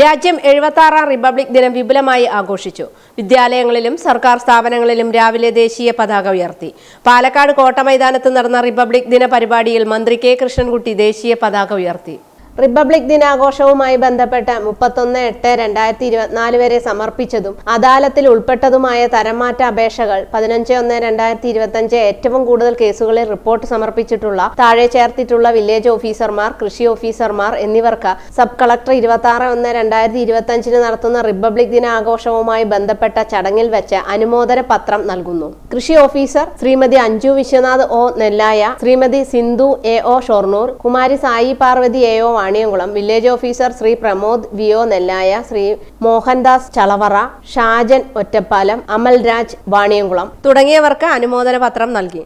രാജ്യം എഴുപത്തി ആറാം റിപ്പബ്ലിക് ദിനം വിപുലമായി ആഘോഷിച്ചു. വിദ്യാലയങ്ങളിലും സർക്കാർ സ്ഥാപനങ്ങളിലും രാവിലെ ദേശീയ പതാക ഉയർത്തി. പാലക്കാട് കോട്ട മൈതാനത്ത് നടന്ന റിപ്പബ്ലിക് ദിന പരിപാടിയിൽ മന്ത്രി കെ കൃഷ്ണൻകുട്ടി ദേശീയ പതാക ഉയർത്തി. റിപ്പബ്ലിക് ദിനാഘോഷവുമായി ബന്ധപ്പെട്ട് മുപ്പത്തൊന്ന് എട്ട് രണ്ടായിരത്തി ഇരുപത്തിനാല് വരെ സമർപ്പിച്ചതും അദാലത്തിൽ ഉൾപ്പെട്ടതുമായ തരംമാറ്റ അപേക്ഷകൾ പതിനഞ്ച് ഒന്ന് രണ്ടായിരത്തി ഇരുപത്തഞ്ച് ഏറ്റവും കൂടുതൽ കേസുകളിൽ റിപ്പോർട്ട് സമർപ്പിച്ചിട്ടുള്ള താഴെ ചേർത്തിട്ടുള്ള വില്ലേജ് ഓഫീസർമാർ കൃഷി ഓഫീസർമാർ എന്നിവർക്ക് സബ് കളക്ടർ ഇരുപത്തി ആറ് ഒന്ന് രണ്ടായിരത്തി ഇരുപത്തഞ്ചിന് നടത്തുന്ന റിപ്പബ്ലിക് ദിനാഘോഷവുമായി ബന്ധപ്പെട്ട ചടങ്ങിൽ വെച്ച് അനുമോദന പത്രം നൽകുന്നു. കൃഷി officer Shrimati Anju Vishwanath O Nellaya Shrimati Sindhu A O Shoranur Kumari Sai Parvathi A O Vaniyamkulam village officer Shri Pramod V O Nellaya Shri Mohandas Chalavara Shajan Ottapalam Amalraj Vaniyamkulam തുടങ്ങിയവർക്ക് അനുമോദന പത്രം നൽകി.